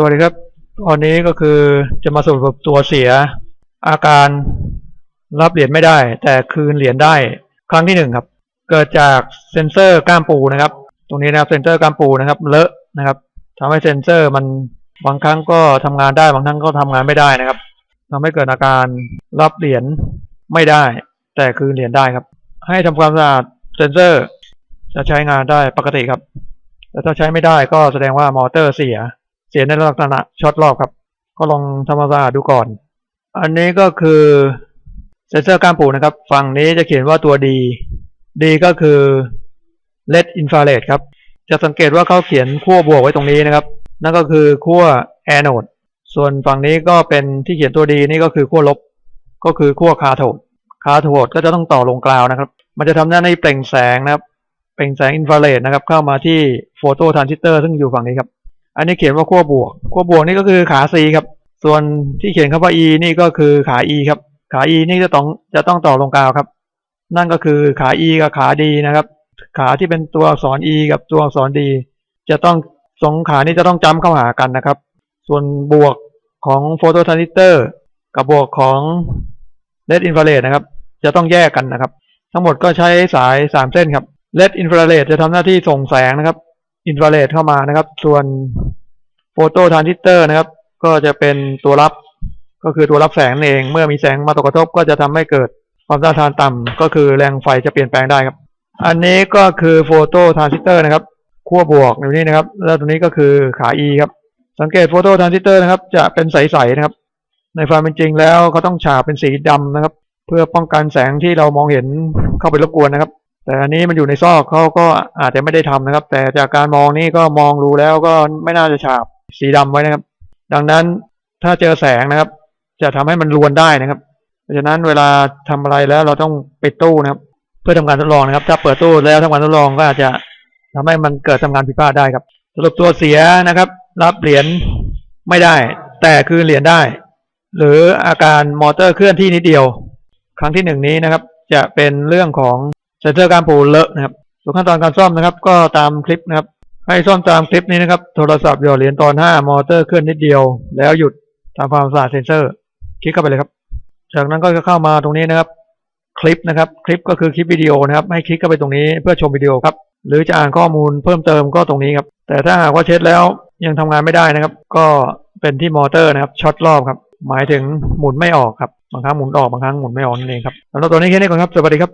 สวัสดีครับ ตอนนี้ก็คือจะมาสรุปตัวเสีย อาการรับเหรียญไม่ได้ แต่คืนเหรียญได้ครั้งที่หนึ่งครับ เกิดจากเซ็นเซอร์ก้ามปูนะครับ ตรงนี้นะครับเซ็นเซอร์ก้ามปูนะครับเลอะนะครับทำให้เซ็นเซอร์มันบางครั้งก็ทำงานได้บางครั้งก็ทำงานไม่ได้นะครับทำให้เกิดอาการรับเหรียญไม่ได้ แต่คืนเหรียญได้ครับ ให้ทำความสะอาดเซ็นเซอร์ จะใช้งานได้ปกติครับ แต่ถ้าใช้ไม่ได้ก็แสดงว่ามอเตอร์เสีย เสียในลักษณะช็อตรอบครับ ก็ลองทำความสะอาดดูก่อน อันนี้ก็คือเซนเซอร์กามปูนะครับ ฝั่งนี้จะเขียนว่าตัว D D ก็คือ LED infrared ครับ จะสังเกตว่าเขาเขียนขั้วบวกไว้ตรงนี้นะครับ นั่นก็คือขั้ว anode ส่วนฝั่งนี้ก็เป็นที่เขียนตัว D นี่ก็คือขั้วลบ ก็คือขั้วคาโทดคาโทดก็จะต้องต่อลงกราวนะครับ มันจะทำหน้าที่เปล่งแสงนะครับ เปล่งแสงอินฟราเรดนะครับ เข้ามาที่โฟโตทรานซิสเตอร์ซึ่งอยู่ฝั่งนี้ครับ อันนี้เขียนว่าขั้วบวกขั้วบวกนี่ก็คือขา C ครับ ส่วนที่เขียนคำว่า E นี่ก็คือขา E ครับ ขา E นี่จะต้องจะต้องต่อลงกาวครับ นั่นก็คือขา E กับขา D นะครับ ขาที่เป็นตัวอักษร E กับตัวอักษร D จะต้องสองขานี้จะต้องจำเข้าหากันนะครับ ส่วนบวกของโฟโตทรานซิสเตอร์กับบวกของเลดอินฟราเรดนะครับ จะต้องแยกกันนะครับ ทั้งหมดก็ใช้สายสามเส้นครับเลดอินฟราเรดจะทำหน้าที่ส่งแสงนะครับ อินฟราเรดเข้ามานะครับ ส่วนโฟโตทรานซิสเตอร์นะครับ ก็จะเป็นตัวรับก็คือตัวรับแสงเอง เมื่อมีแสงมาตกกระทบก็จะทำให้เกิดความต้านทานต่ำก็คือแรงไฟจะเปลี่ยนแปลงได้ครับ อันนี้ก็คือโฟโตทรานซิสเตอร์นะครับขั้วบวกอยู่นี่นะครับ แล้วตัวนี้ก็คือขา E ครับ สังเกตโฟโตทรานซิสเตอร์นะครับ จะเป็นใสๆนะครับ ในความเป็นจริงแล้วเขาต้องฉาบเป็นสีดำนะครับ เพื่อป้องกันแสงที่เรามองเห็นเข้าไปรบกวนนะครับ แต่อันนี้มันอยู่ในซอกเขาก็อาจจะไม่ได้ทำนะครับ แต่จากการมองนี่ก็มองรู้แล้วก็ไม่น่าจะฉาบสีดำไว้นะครับ ดังนั้นถ้าเจอแสงนะครับ จะทำให้มันรวนได้นะครับ เพราะฉะนั้นเวลาทำอะไรแล้วเราต้องปิดตู้นะครับ เพื่อทำการทดลองนะครับ ถ้าเปิดตู้แล้วทำการทดลองก็อาจจะทำให้มันเกิดทำงานผิดพลาดได้ครับสรุปตัวเสียนะครับ รับเหรียญไม่ได้ แต่คือเหรียญได้ หรืออาการมอเตอร์เคลื่อนที่นิดเดียว ครั้งที่หนึ่งนี้นะครับ จะเป็นเรื่องของ เซนเซอร์การปูเลอะนะครับส่วนขั้นตอนการซ่อมนะครับ ก็ตามคลิปนะครับ ให้ซ่อมตามคลิปนี้นะครับ โทรศัพท์หยอดเหรียญตอน 5 มอเตอร์เคลื่อนนิดเดียว แล้วหยุดทำความสะอาดเซนเซอร์ คลิกเข้าไปเลยครับ จากนั้นก็จะเข้ามาตรงนี้นะครับ คลิปนะครับ คลิปก็คือคลิปวิดีโอนะครับ ให้คลิกเข้าไปตรงนี้เพื่อชมวิดีโอครับ หรือจะอ่านข้อมูลเพิ่มเติมก็ตรงนี้ครับ แต่ถ้าหากว่าเช็ดแล้วยังทำงานไม่ได้นะครับ ก็เป็นที่มอเตอร์นะครับ ช็อตรอบครับ หมายถึงหมุนไม่ออกครับ บางครั้งหมุนออก บางครั้งหมุนไม่ออกนั่นเองครับสำหรับตัวนี้แค่นี้ก่อนครับ สวัสดีครับ